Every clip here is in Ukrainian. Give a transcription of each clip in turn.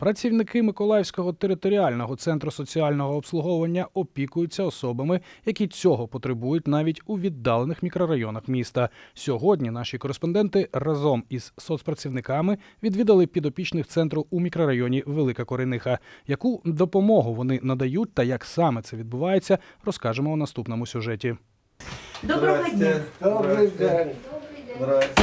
Працівники Миколаївського територіального центру соціального обслуговування опікуються особами, які цього потребують навіть у віддалених мікрорайонах міста. Сьогодні наші кореспонденти разом із соцпрацівниками відвідали підопічних центру у мікрорайоні Велика Кориниха. Яку допомогу вони надають та як саме це відбувається, розкажемо у наступному сюжеті. Доброго дня. Добрий день. Здрасте.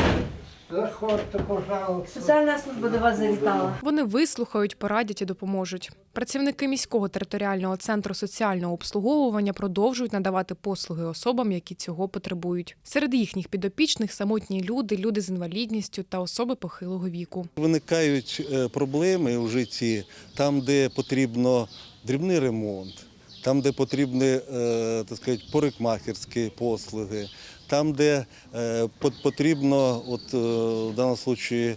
Заходьте, пожалуйста. Соціальна служба до вас завітала. Вони вислухають, порадять і допоможуть. Працівники міського територіального центру соціального обслуговування продовжують надавати послуги особам, які цього потребують. Серед їхніх підопічних самотні люди, люди з інвалідністю та особи похилого віку. Виникають е, проблеми у житті там, де потрібно дрібний ремонт, там, де потрібні е, так сказати, парикмахерські послуги, там, де е, потрібно, от, е, в даному випадку, е,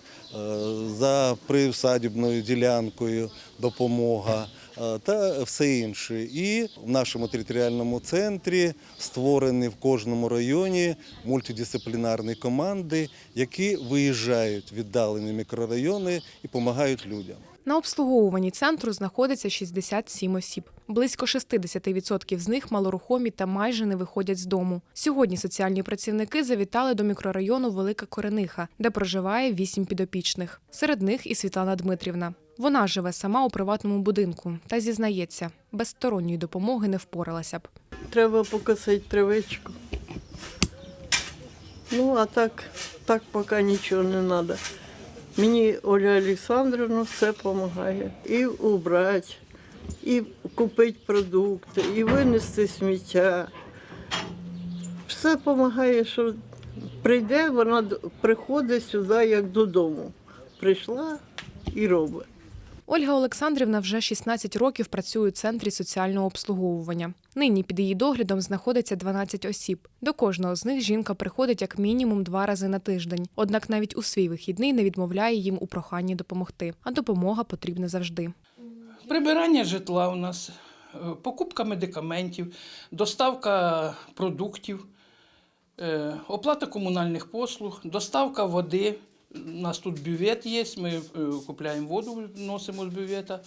за привсадібною ділянкою допомога. Е, Та все інше. І в нашому територіальному центрі створені в кожному районі мультидисциплінарні команди, які виїжджають в віддалені мікрорайони і допомагають людям. На обслуговуванні центру знаходиться 67 осіб. Близько 60% з них малорухомі та майже не виходять з дому. Сьогодні соціальні працівники завітали до мікрорайону Велика Корениха, де проживає вісім підопічних. Серед них і Світлана Дмитрівна. Вона живе сама у приватному будинку та зізнається, без сторонньої допомоги не впоралася б. Треба покосити травичку. Ну, а так, так поки нічого не треба. Мені Оля Олександровна все допомагає. І убрати, і купити продукти, і винести сміття. Все допомагає, що прийде, вона приходить сюди як додому. Прийшла і робить. Ольга Олександрівна вже 16 років працює у центрі соціального обслуговування. Нині під її доглядом знаходиться 12 осіб. До кожного з них жінка приходить як мінімум два рази на тиждень. Однак навіть у свій вихідний не відмовляє їм у проханні допомогти. А допомога потрібна завжди. Прибирання житла у нас, е, покупка медикаментів, доставка продуктів, е, оплата комунальних послуг, доставка води. У нас тут бювет є, ми е, купляємо воду, носимо з бювета.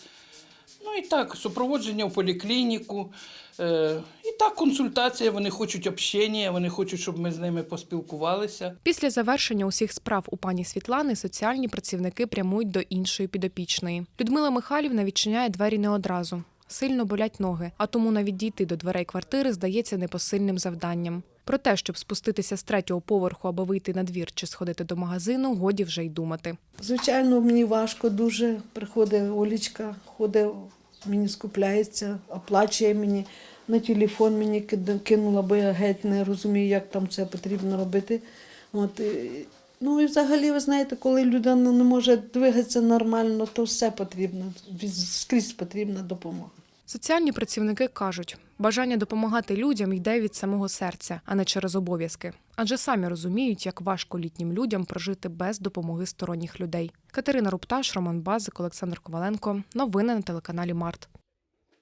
Ну і так, супроводження в поліклініку. Е, І так, консультація, вони хочуть общення, вони хочуть, щоб ми з ними поспілкувалися. Після завершення усіх справ у пані Світлани соціальні працівники прямують до іншої підопічної. Людмила Михайлівна відчиняє двері не одразу. Сильно болять ноги, а тому навіть дійти до дверей квартири здається непосильним завданням. Про те, щоб спуститися з третього поверху або вийти на двір чи сходити до магазину, годі вже й думати. Звичайно, мені важко дуже. Приходить Олічка, ходить, мені скупляється, оплачує мені. На телефон мені кинула, бо я геть не розумію, як там це потрібно робити. От, ну і взагалі, ви знаєте, коли людина не може двигатися нормально, то все потрібно, скрізь потрібна допомога. Соціальні працівники кажуть, бажання допомагати людям йде від самого серця, а не через обов'язки. Адже самі розуміють, як важко літнім людям прожити без допомоги сторонніх людей. Катерина Рупташ, Роман Базик, Олександр Коваленко. Новини на телеканалі Март.